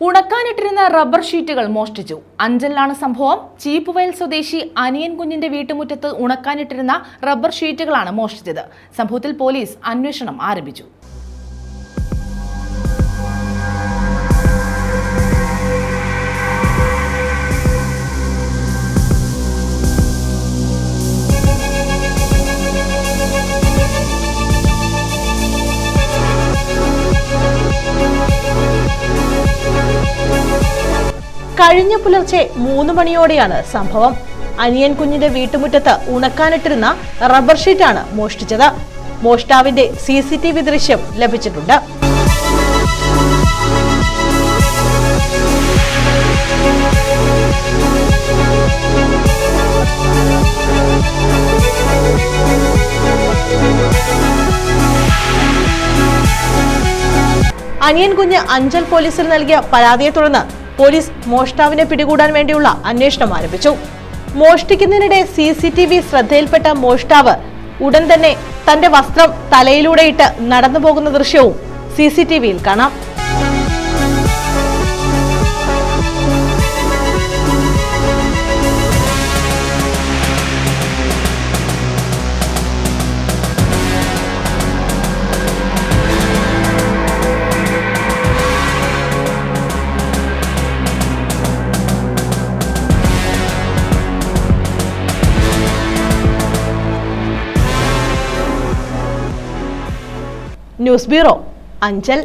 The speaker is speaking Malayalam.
ഉണക്കാനിട്ടിരുന്ന റബ്ബർ ഷീറ്റുകൾ മോഷ്ടിച്ചു. അഞ്ചലിലാണ് സംഭവം. ചീപ്പുവയൽ സ്വദേശി അനിയൻ കുഞ്ഞിന്റെ വീട്ടുമുറ്റത്ത് ഉണക്കാനിട്ടിരുന്ന റബ്ബർ ഷീറ്റുകളാണ് മോഷ്ടിച്ചത്. സംഭവത്തിൽ പോലീസ് അന്വേഷണം ആരംഭിച്ചു. കഴിഞ്ഞ പുലർച്ചെ മൂന്ന് മണിയോടെയാണ് സംഭവം. അനിയൻ കുഞ്ഞിന്റെ വീട്ടുമുറ്റത്ത് ഉണക്കാനിട്ടിരുന്ന റബ്ബർ ഷീറ്റാണ് മോഷ്ടിച്ചത്. മോഷ്ടാവിന്റെ സി സി ടി വി ദൃശ്യം ലഭിച്ചിട്ടുണ്ട്. അനിയൻ കുഞ്ഞ് അഞ്ചൽ പോലീസിൽ നൽകിയ പരാതിയെ തുടർന്ന് പോലീസ് മോഷ്ടാവിനെ പിടികൂടാൻ വേണ്ടിയുള്ള അന്വേഷണം ആരംഭിച്ചു. മോഷ്ടിക്കുന്നതിനിടെ സി സി ടി വി ശ്രദ്ധയിൽപ്പെട്ട മോഷ്ടാവ് ഉടൻ തന്നെ തന്റെ വസ്ത്രം തലയിലൂടെ ഇട്ട് നടന്നു പോകുന്ന ദൃശ്യവും സി സി ടി വിയിൽ കാണാം. News bureau Anchal